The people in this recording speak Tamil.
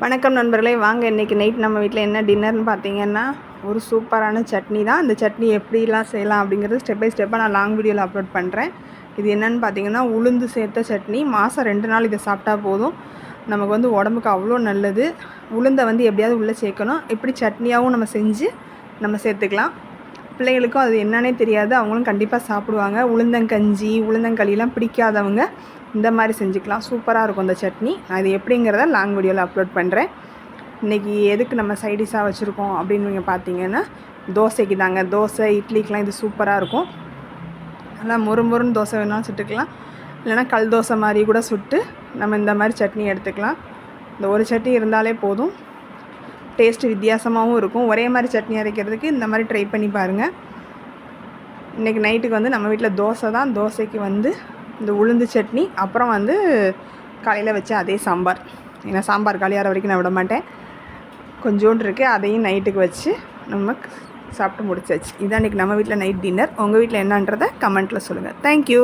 வணக்கம் நண்பர்களே வாங்க இன்றைக்கி நைட் நம்ம வீட்டில் என்ன டின்னர்னு பார்த்தீங்கன்னா ஒரு சூப்பரான சட்னி தான். இந்த சட்னி எப்படிலாம் செய்யலாம் அப்படிங்கிறது ஸ்டெப் பை ஸ்டெப்பாக நான் லாங் வீடியோவில் அப்லோட் பண்ணுறேன் இது என்னென்னு பார்த்தீங்கன்னா உளுந்து சேர்த்த சட்னி. மாதம் ரெண்டு நாள் இதை சாப்பிட்டா போதும். நமக்கு வந்து உடம்புக்கு அவ்வளோ நல்லது. உளுந்தை வந்து எப்படியாவது உள்ளே சேர்க்கணும். எப்படி சட்னியாகவும் நம்ம செஞ்சு நம்ம சேர்த்துக்கலாம். பிள்ளைகளுக்கும் அது என்னன்னே தெரியாது. அவங்களும் கண்டிப்பாக சாப்பிடுவாங்க. உளுந்தங்கஞ்சி உளுந்தங்களிலாம் பிடிக்காதவங்க. இந்த மாதிரி செஞ்சுக்கலாம். சூப்பராக இருக்கும் இந்த சட்னி. நான் இது எப்படிங்கிறத லாங் வீடியோவில் அப்லோட் பண்ணுறேன் இன்றைக்கி எதுக்கு நம்ம சைடிஷாக வச்சுருக்கோம் அப்படின்னு நீங்கள் பார்த்தீங்கன்னா தோசைக்கு தாங்க. தோசை இட்லிக்கெலாம் இது சூப்பராக இருக்கும். நல்லா முறுமுறுன்னு தோசை வேணாலும் சுட்டுக்கலாம். இல்லைனா கல் தோசை மாதிரி கூட சுட்டு நம்ம இந்த மாதிரி சட்னி எடுத்துக்கலாம். இந்த ஒரு சட்னி இருந்தாலே போதும். டேஸ்ட்டு வித்தியாசமாகவும் இருக்கும். ஒரே மாதிரி சட்னி அரைக்கிறதுக்கு இந்த மாதிரி ட்ரை பண்ணி பாருங்கள் இன்றைக்கி நைட்டுக்கு வந்து நம்ம வீட்டில் தோசை தான். தோசைக்கு வந்து இந்த உளுந்து சட்னி அப்புறம் வந்து காலையில் வச்ச அதே சாம்பார். ஏன்னா சாம்பார் காலியாகிற வரைக்கும் நான் விட மாட்டேன். கொஞ்சோண்டு இருக்குது அதையும் நைட்டுக்கு வச்சு நம்ம சாப்பிட்டு முடிச்சாச்சு. இதான் இன்றைக்கி நம்ம வீட்டில் நைட் டின்னர். உங்கள் வீட்டில் என்னன்றதை கமெண்ட்டில் சொல்லுங்கள் தேங்க்யூ